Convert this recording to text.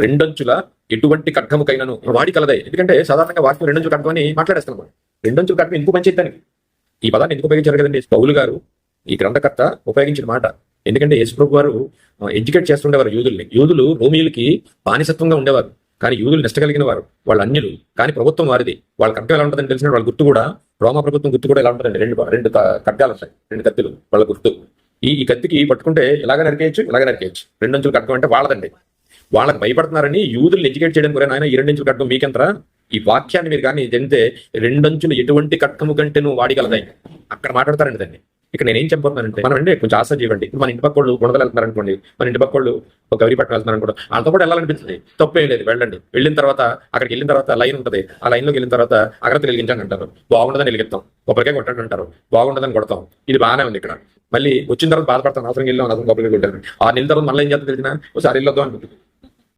రెండంచుల ఎటువంటి ఖడ్గముకైనను వాడి కలదే. ఎందుకంటే సాధారణంగా వాక్యం రెండంచుల ఖడ్గం అని మాట్లాడేస్తాం మనం. రెండంచుల ఖడ్గం ఎందుకు పనిచేద్దానికి ఈ పదాన్ని ఎందుకు ఉపయోగించారు కదండి? పౌలు గారు ఈ గ్రంథకర్త ఉపయోగించిన మాట. ఎందుకంటే యేసుప్రభు వారు ఎడ్యుకేట్ చేస్తుండేవారు యూదుల్ని. యూదులు రోమియులకి బానిసత్వంగా ఉండేవారు. కానీ యూదులు నిష్టగలిగిన వారు వాళ్ళ అన్యులు. కానీ ప్రభుత్వం వారిది. వాళ్ళ ఖడ్గం ఎలా ఉంటుందని తెలిసిన వాళ్ళ గుర్తు కూడా రోమా ప్రభుత్వం గుర్తు కూడా ఎలా ఉంటుందండి? రెండు రెండు క- ఖడ్గాలు ఉంటాయి రెండు కత్తులు వాళ్ళ గుర్తు. ఈ ఈ కత్తికి పట్టుకుంటే ఇలాగ నరికేయచ్చు? ఇలాగ నరికేయచ్చు? రెండంచులు ఖడ్గం అంటే వాళ్ళదండి. వాళ్ళకి భయపడుతున్నారని యూదులను ఎడ్యుకేట్ చేయడం కూడా నాయన ఈ రెండంచులు ఖడ్గం మీకెంతరా? ఈ వాక్యాన్ని మీరు కానీ తింటే రెండంచులు ఎటువంటి కట్టము కంటే నువ్వు వాడిగలదాయి. అక్కడ మాట్లాడతారండి దాన్ని. ఇక్కడ నేనేం చెప్పబోతున్నానంటే మనం అంటే కొంచెం ఆశ చేయండి మన ఇంటి పక్కళ్ళు గుణదలు వెళ్తున్నారు అనుకోండి మన ఇంటి పక్కళ్ళు ఒక గౌరీ పట్టణం వెళ్తున్నారు అనుకోండి వాళ్ళతో కూడా వెళ్ళాలనిపిస్తుంది. తప్పేం లేదు వెళ్ళండి. వెళ్ళిన తర్వాత అక్కడికి వెళ్ళిన తర్వాత లైన్ ఉంటుంది. ఆ లైన్లోకి వెళ్ళిన తర్వాత అగ్రత వెలిగించండి అంటారు. బాగుండదని వెలిగిస్తాం కొబ్బరికాయ కొట్టండి అంటారు. బాగుండదని కొడతాం. ఇది బాగానే ఉంది ఇక్కడ. మళ్ళీ వచ్చిన తర్వాత బాధపడతాను. అవసరం వెళ్ళాం అవసరం కొబ్బరికాయ కొట్టాను ఆ నెల తర్వాత మళ్ళీ ఏం చేస్తాం తెలిసిన? ఒకసారి వెళ్ళొద్దాం అనుకుంటుంది.